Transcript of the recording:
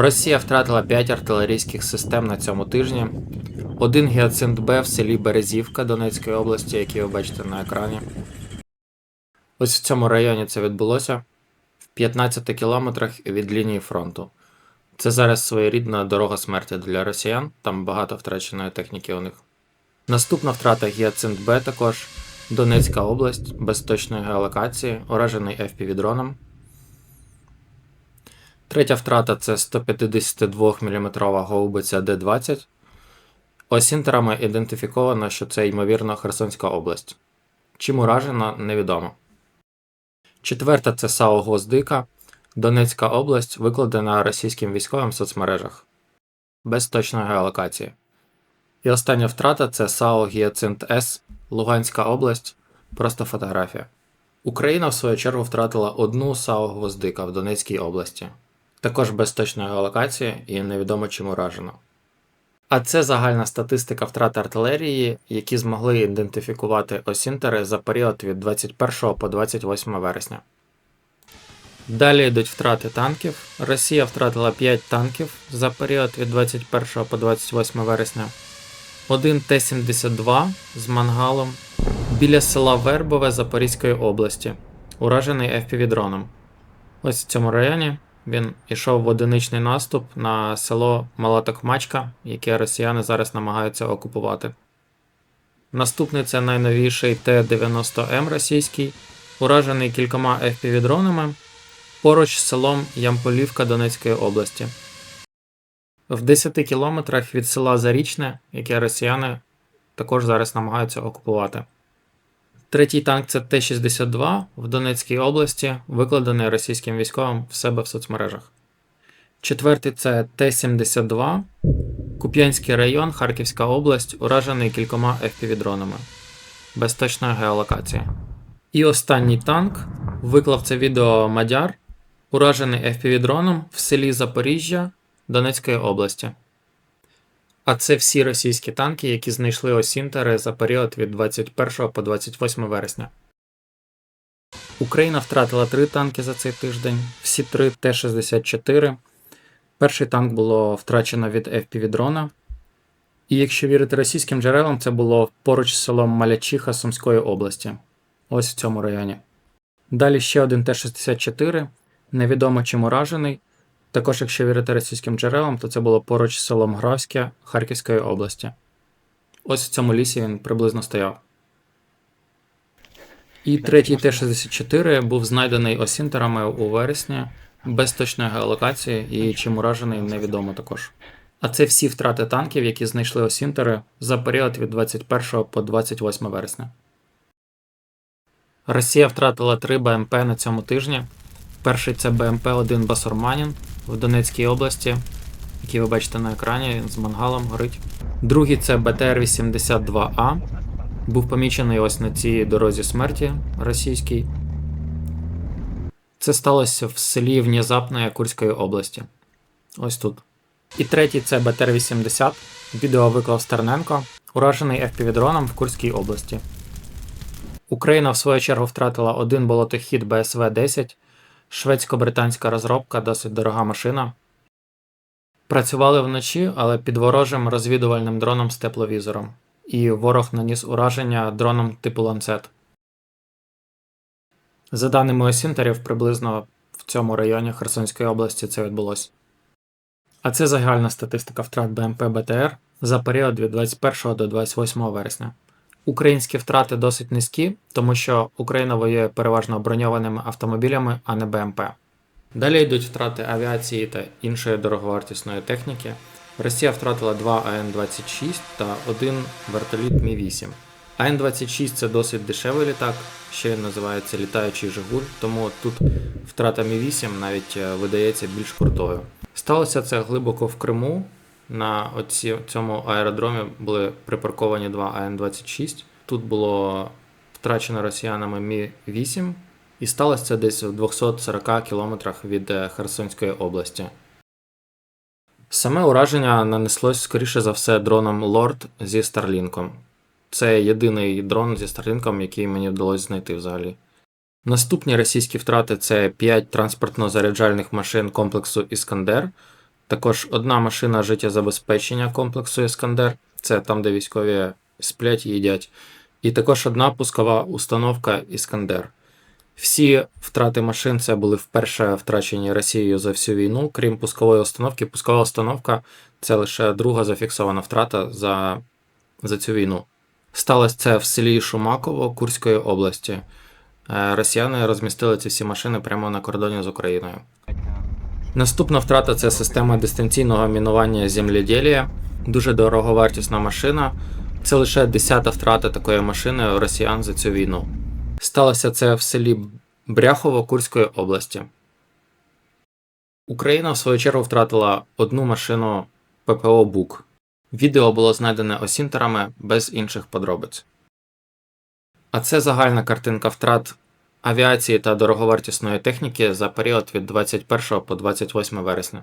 Росія втратила 5 артилерійських систем на цьому тижні. Один гіацинт Б в селі Березівка Донецької області, який ви бачите на екрані. Ось в цьому районі це відбулося в 15 кілометрах від лінії фронту. Це зараз своєрідна дорога смерті для росіян, там багато втраченої техніки у них. Наступна втрата Гіацинт Б також Донецька область, без точної геолокації, уражений FPV-дроном. Третя втрата це 152 мм гаубиця Д-20. Осінтерами ідентифіковано, що це ймовірно Херсонська область. Чим уражено, невідомо. Четверта це САУ Гвоздика, Донецька область, викладена російським військовим в соцмережах. Без точної геолокації. І остання втрата це САУ Гіацинт С, Луганська область, просто фотографія. Україна, в свою чергу, втратила одну САУ Гвоздика в Донецькій області, також без точної геолокації і невідомо чим уражено. А це загальна статистика втрат артилерії, які змогли ідентифікувати осінтери за період від 21 по 28 вересня. Далі йдуть втрати танків. Росія втратила 5 танків за період від 21 по 28 вересня. Один Т-72 з мангалом біля села Вербове Запорізької області, уражений FPV-дроном. Ось в цьому районі він ішов в одиничний наступ на село Мала Токмачка, яке росіяни зараз намагаються окупувати. Наступний це найновіший Т-90М російський, уражений кількома FPV-дронами поруч з селом Ямполівка Донецької області. В 10 кілометрах від села Зарічне, яке росіяни також зараз намагаються окупувати. Третій танк це Т-62 в Донецькій області, викладений російським військовим в себе в соцмережах. Четвертий це Т-72, Куп'янський район, Харківська область, уражений кількома FPV-дронами. Без точної геолокації. І останній танк виклав це відео Мадяр, уражений FPV-дроном в селі Запоріжжя Донецької області. А це всі російські танки, які знайшли осінтери за період від 21 по 28 вересня. Україна втратила три танки за цей тиждень, всі три Т-64. Перший танк було втрачено від FPV-дрона. І якщо вірити російським джерелам, це було поруч з селом Малячиха Сумської області. Ось в цьому районі. Далі ще один Т-64, невідомо чим уражений. Також, якщо вірити російським джерелам, то це було поруч з селом Графське Харківської області. Ось в цьому лісі він приблизно стояв. І третій Т-64 був знайдений осінтерами у вересні без точної геолокації і чим уражений невідомо також. А це всі втрати танків, які знайшли осінтери за період від 21 по 28 вересня. Росія втратила три БМП на цьому тижні. Перший це БМП-1 Басурманін в Донецькій області, який ви бачите на екрані, він з мангалом горить. Другий це БТР-82А. Був помічений ось на цій дорозі смерті російській. Це сталося в селі Внезапне Курської області. Ось тут. І третій це БТР-80. Відео виклав Стерненко, уражений FPV-дроном в Курській області. Україна в свою чергу втратила один болотохід БСВ-10, шведсько-британська розробка, досить дорога машина. Працювали вночі, але під ворожим розвідувальним дроном з тепловізором, і ворог наніс ураження дроном типу ланцет. За даними осінтерів, приблизно в цьому районі Херсонської області це відбулося. А це загальна статистика втрат БМП БТР за період від 21 до 28 вересня. Українські втрати досить низькі, тому що Україна воює переважно броньованими автомобілями, а не БМП. Далі йдуть втрати авіації та іншої дороговартісної техніки. Росія втратила два АН-26 та один вертоліт Мі-8. АН-26 це досить дешевий літак, ще називається літаючий Жигуль, тому тут втрата Мі-8 навіть е, видається більш крутою. Сталося це глибоко в Криму. На оці, цьому аеродромі були припарковані два АН-26. Тут було втрачено росіянами Мі-8, і сталося це десь в 240 кілометрах від е, Херсонської області. Саме ураження нанеслось, скоріше за все, дроном Лорд зі Старлінком. Це єдиний дрон зі Старлінком, який мені вдалося знайти взагалі. Наступні російські втрати це 5 транспортно-заряджальних машин комплексу Іскандер Також одна машина життєзабезпечення комплексу Іскандер, це там, де військові сплять і їдять. І також одна пускова установка Іскандер. Всі втрати машин це були вперше втрачені Росією за всю війну, крім пускової установки. Пускова установка це лише друга зафіксована втрата за, за цю війну. Сталося це в селі Шумаково Курської області. Е, Росіяни розмістили ці всі машини прямо на кордоні з Україною. Наступна втрата це система дистанційного мінування земледілія. Дуже дороговартісна машина. Це лише десята втрата такої машини росіян за цю війну. Сталося це в селі Бряхово Курської області. Україна, в свою чергу, втратила одну машину ППО Бук. Відео було знайдене осінтерами без інших подробиць. А це загальна картинка втрат авіації та дороговартісної техніки за період від 21 по 28 вересня.